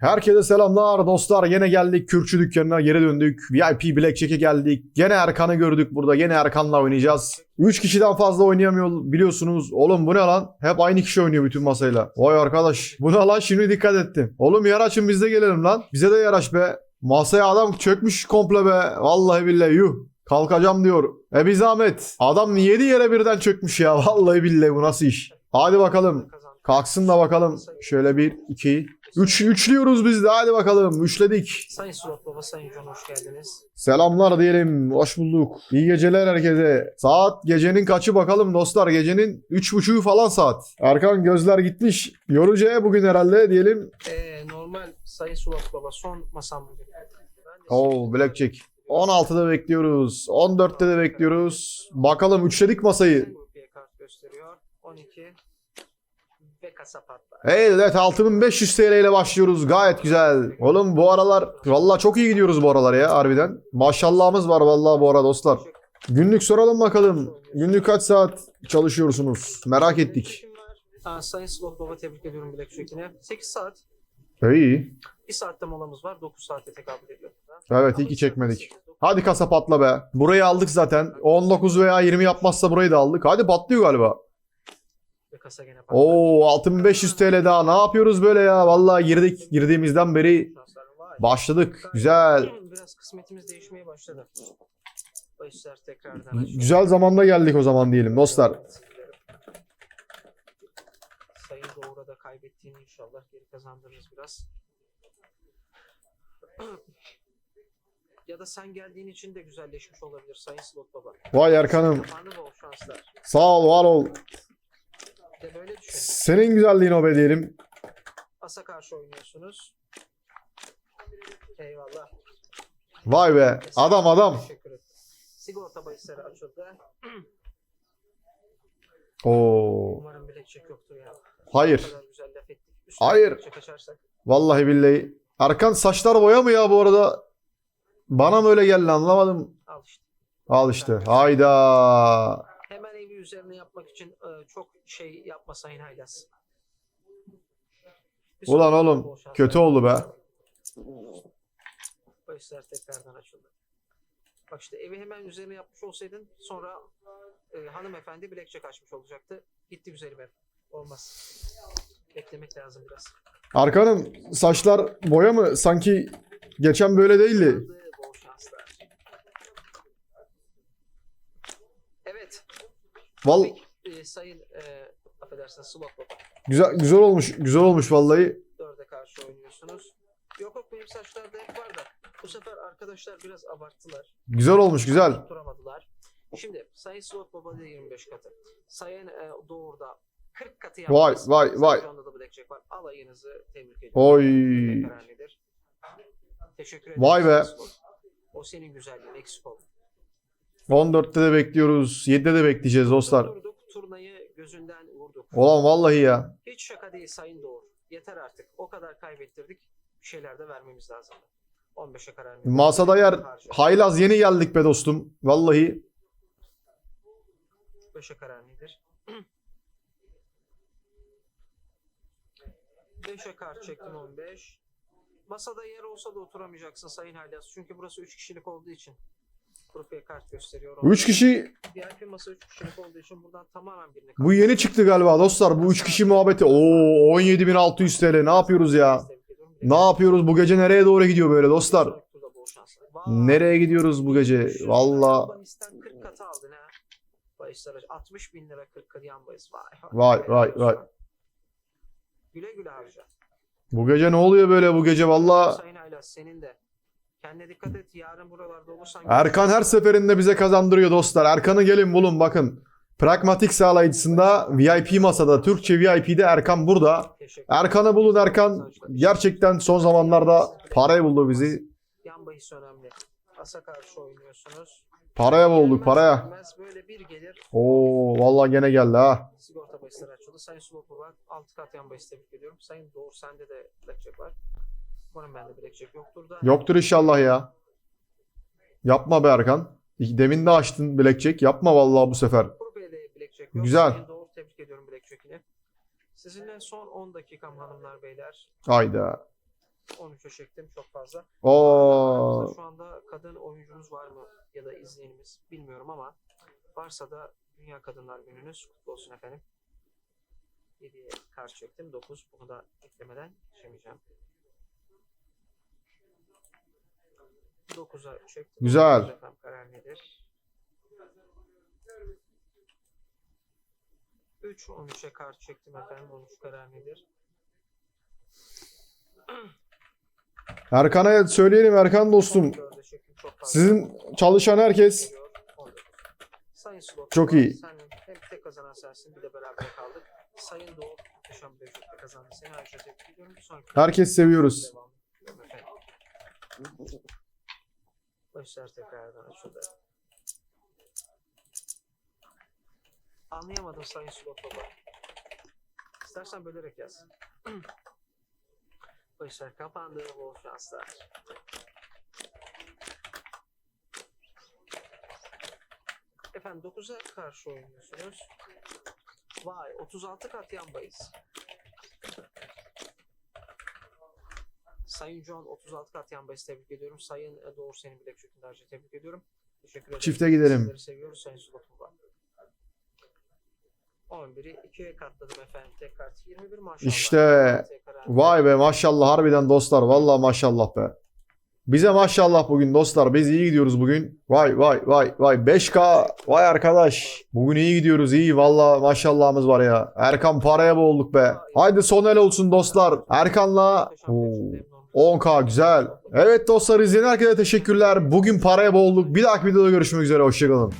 Herkese selamlar dostlar. Yine geldik Kürkçü dükkanına geri döndük. VIP Blackjack'e geldik. Gene Erkan'ı gördük burada. Gene Erkan'la oynayacağız. 3 kişiden fazla oynayamıyor biliyorsunuz. Oğlum bu ne lan? Hep aynı kişi oynuyor bütün masayla. Vay arkadaş. Bu ne lan? Şimdi dikkat ettim. Oğlum yer açın biz de gelelim lan. Bize de yer aç be. Masaya adam çökmüş komple be. Vallahi billahi yuh. Kalkacağım diyor. E bir zahmet. Adam 7 yere birden çökmüş ya. Vallahi billahi bu nasıl iş? Hadi bakalım. Kalksın da bakalım. Şöyle bir, iki, üç, üçlüyoruz biz de. Hadi bakalım. Üçledik. Sayın Suat Baba, Sayın John hoş geldiniz. Selamlar diyelim. Hoş bulduk. İyi geceler herkese. Saat gecenin kaçı bakalım dostlar. Gecenin üç buçuğu falan saat. Erkan gözler gitmiş. Yorucuya bugün herhalde diyelim. Ee, normal Sayın Suat Baba son masam bugün. Oo Blackjack. 16'da bekliyoruz. 14'te de bekliyoruz. Bakalım üçledik masayı. Grupiye kart gösteriyor. 12 ve kasa patlar. Evet 6500 TL ile başlıyoruz. Gayet güzel. Oğlum bu aralar valla çok iyi gidiyoruz bu aralar ya harbiden. Maşallahımız var valla bu ara dostlar. Günlük soralım bakalım. Günlük kaç saat çalışıyorsunuz? Merak ettik. Aa, Sayın Suat Baba tebrik ediyorum Black Jack'ine. 8 saat. İyi. 1 saatte molamız var. 9 saate tekabül ediyor. Evet iyi ki çekmedik. Hadi kasa patla be. Burayı aldık zaten. 19 veya 20 yapmazsa burayı da aldık. Hadi patlıyor galiba. Kasa gene patlar. Oo 6500 TL daha. Ne yapıyoruz böyle ya? Vallahi girdik. Girdiğimizden beri başladık. Güzel. Biraz kısmetimiz değişmeye başladı. Başlar tekrardan. açıyor. Güzel zamanda geldik o zaman diyelim dostlar. Sayın Doğru'da kaybettiğini inşallah geri kazandırırız biraz. ya da sen geldiğin için de güzelleşmiş olabilir Sayın Slot Baba. Vay Erkan'ım. Fanı bol şanslar. Sağ ol var ol. De böyle düşün. Senin güzelliğin o be diyelim. Asa karşı oynuyorsunuz. Eyvallah. Vay be. Adam adam. Teşekkür ederim. Sigorta bahisleri açıldı. Oo. Umarım bilekçek yoktur ya. Hayır. Hayır. bilekçek açarsak. Vallahi billahi. Erkan saçlar boya mı ya bu arada? Bana mı öyle geldi anlamadım. Al işte. Al işte. Hayda. Üzerine yapmak için e, çok şey yapma Sayın Haylaz. Bir Ulan oğlum, kötü oldu be. Bahisler tekrardan açıldı. Bak işte evi hemen üzerine yapmış olsaydın sonra e, hanımefendi blackjack açmış olacaktı. Gitti güzelim ev. Olmaz. Beklemek lazım biraz. Arkanım saçlar boya mı? Sanki geçen böyle değildi. Aldı, Bol şanslar. Evet. Val E, sayın e, affedersiniz Slot Baba. güzel güzel olmuş. Güzel olmuş vallahi. Dörde karşı oynuyorsunuz. Yok yok benim saçlarda hep var da bu sefer arkadaşlar biraz abarttılar. Güzel olmuş güzel. Tutturamadılar. Şimdi Sayın Slot Baba'da 25 katı. Sayın e, Doğur'da 40 katı Vay, yaptınız. vay, Sayın vay. John'da da Blackjack var. Alayınızı tebrik ediyorum. Oy. Teşekkür ederim. Vay be. O senin güzelliğin eksik oldu. 14'te de bekliyoruz. 7'de de bekleyeceğiz dostlar. Durduk, turnayı gözünden vurduk. Ulan vallahi ya. Hiç şaka değil Sayın Doğur. Yeter artık. O kadar kaybettirdik. Bir şeyler de vermemiz lazım. 15'e karar. Masada yer haylaz yeni geldik be dostum. Vallahi 5'e karar nedir? 5'e kart çektim 15. Masada yer olsa da oturamayacaksın Sayın Halyas. Çünkü burası 3 kişilik olduğu için. Grupiye kart gösteriyor. 3 kişi VIP masa 3 kişilik olduğu için buradan tamamen birine bu yeni çıktı galiba dostlar. Bu 3 kişi muhabbeti. Oo 17.600 TL ne yapıyoruz ya? Ne yapıyoruz bu gece nereye doğru gidiyor böyle dostlar? Nereye gidiyoruz bu gece? Valla Bahis'ten 40 katı aldın ha. Bahisler 60 bin lira 40 katı yan bahis. Vay Vay, vay, vay. Güle güle harca. bu gece ne oluyor böyle bu gece valla. Sayın Aylas senin de. Kendine dikkat et. Yarın buralarda olursan. Erkan her seferinde bize kazandırıyor dostlar. Erkan'ı gelin bulun bakın. Pragmatik sağlayıcısında VIP masada Türkçe VIP'de Erkan burada. Erkan'ı bulun Erkan gerçekten son zamanlarda parayı buldu bizi. Yan bahis önemli. Asa karşı oynuyorsunuz. Paraya bulduk paraya. Böyle bir gelir. Oo vallahi gene geldi ha. Sigorta bahisleri açıldı. Sayın Sulop'a var. 6 kat yan bahis tebrik ediyorum. Sayın Doğur sende de blackjack var. Umarım bende blackjack yoktur da. Yoktur inşallah ya. Yapma be Erkan. Demin de açtın Blackjack. Yapma vallahi bu sefer. Güzel. Tebrik ediyorum blackjack'ini. Sizinle son 10 dakikam hanımlar beyler. Hayda. 13'e çektim çok fazla. Oo. Şu anda kadın oyuncumuz var mı ya da izleyenimiz bilmiyorum ama varsa da Dünya Kadınlar Gününüz kutlu olsun efendim. 7'ye kart çektim. 9. Bunu da eklemeden geçemeyeceğim. 9'a çektim. Güzel. Karar nedir? 3 13'e kart çektim efendim. 13 karar nedir? Erkan'a söyleyelim Erkan dostum. 14'e çektim. Çok fazla. Sizin çalışan herkes Geliyor, 14. Sayın Slot. Çok iyi. Sen hem tek kazanan sensin bir de beraber kaldık. Sayın Doğu muhteşem bir şekilde kazandı. Seni ayrıca tebrik ediyorum. Herkes seviyoruz. Efendim. Başlar tekrardan açıldı. Anlayamadım Sayın Slot Baba. İstersen bölerek yaz. Başlar kapandı. Bol şanslar. Efendim 9'a karşı oynuyorsunuz. Vay 36 kat yanbayız. Sayın John 36 kat yanbayız tebrik ediyorum. Sayın e, Doğru senin bilek harca tebrik ediyorum. Teşekkür ederim. Çifte gidelim. Sizleri seviyoruz Sayın Sulotova. 11'i 2'ye katladım efendim. Tekrar 21 maşallah. İşte. Vay be maşallah harbiden dostlar. Vallahi maşallah be. Bize maşallah bugün dostlar. Biz iyi gidiyoruz bugün. Vay vay vay vay. 5K. Vay arkadaş. Bugün iyi gidiyoruz iyi. Vallahi maşallahımız var ya. Erkan paraya boğulduk be. Haydi son el olsun dostlar. Erkan'la Oo, 10K güzel. Evet dostlar izleyen herkese teşekkürler. Bugün paraya boğulduk. Bir dahaki videoda görüşmek üzere. Hoşçakalın.